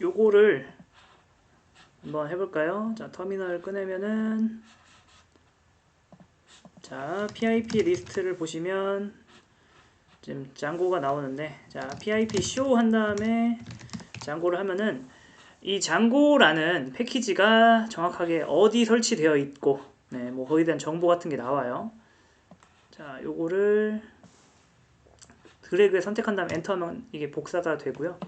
요거를 한번 해볼까요? 자, 터미널 꺼내면은 자, PIP 리스트를 보시면 지금 장고가 나오는데 자, PIP show 한 다음에 장고를 하면은 이 장고라는 패키지가 정확하게 어디 설치되어 있고 네, 뭐 거기에 대한 정보 같은 게 나와요. 자, 요거를 드래그에 선택한 다음에 엔터하면 이게 복사가 되고요.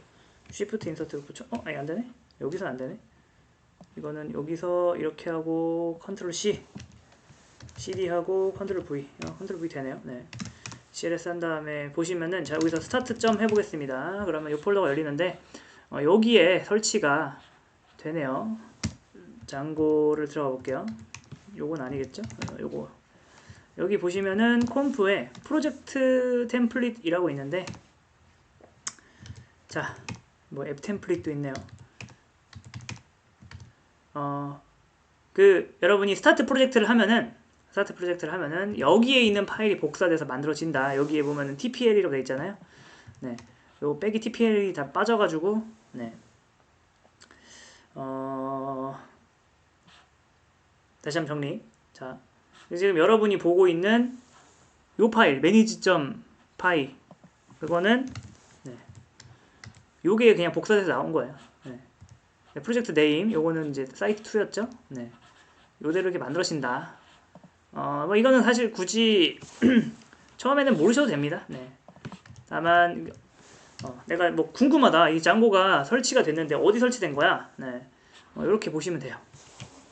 쉬프트 인서트를 붙여 어? 아니 안 되네. 여기서 안 되네. 이거는 여기서 이렇게 하고 컨트롤 C CD 하고 컨트롤 V 어, 컨트롤 V 되네요. 네. CLS 한 다음에 보시면은 자 여기서 스타트 점 해보겠습니다. 그러면 이 폴더가 열리는데 어, 여기에 설치가 되네요. 장고를 들어가 볼게요. 요건 아니겠죠? 어, 요거 여기 보시면은 콤프에 프로젝트 템플릿이라고 있는데 자 뭐 앱 템플릿도 있네요. 어, 그 여러분이 스타트 프로젝트를 하면은 스타트 프로젝트를 하면은 여기에 있는 파일이 복사돼서 만들어진다. 여기에 보면은 TPL이라고 돼 있잖아요. 네, 요 빼기 TPL이 다 빠져가지고 네, 어, 다시 한번 정리. 자, 지금 여러분이 보고 있는 요 파일 매니지.점 파이 그거는 네, 요게 그냥 복사돼서 나온 거예요. 네. 네, 프로젝트 네임 요거는 이제 사이트 2였죠. 네. 요대로 이렇게 만들어진다. 어, 뭐 이거는 사실 굳이 처음에는 모르셔도 됩니다. 네. 다만 어, 내가 뭐 궁금하다. 이 장고가 설치가 됐는데 어디 설치된 거야? 네. 어, 이렇게 보시면 돼요.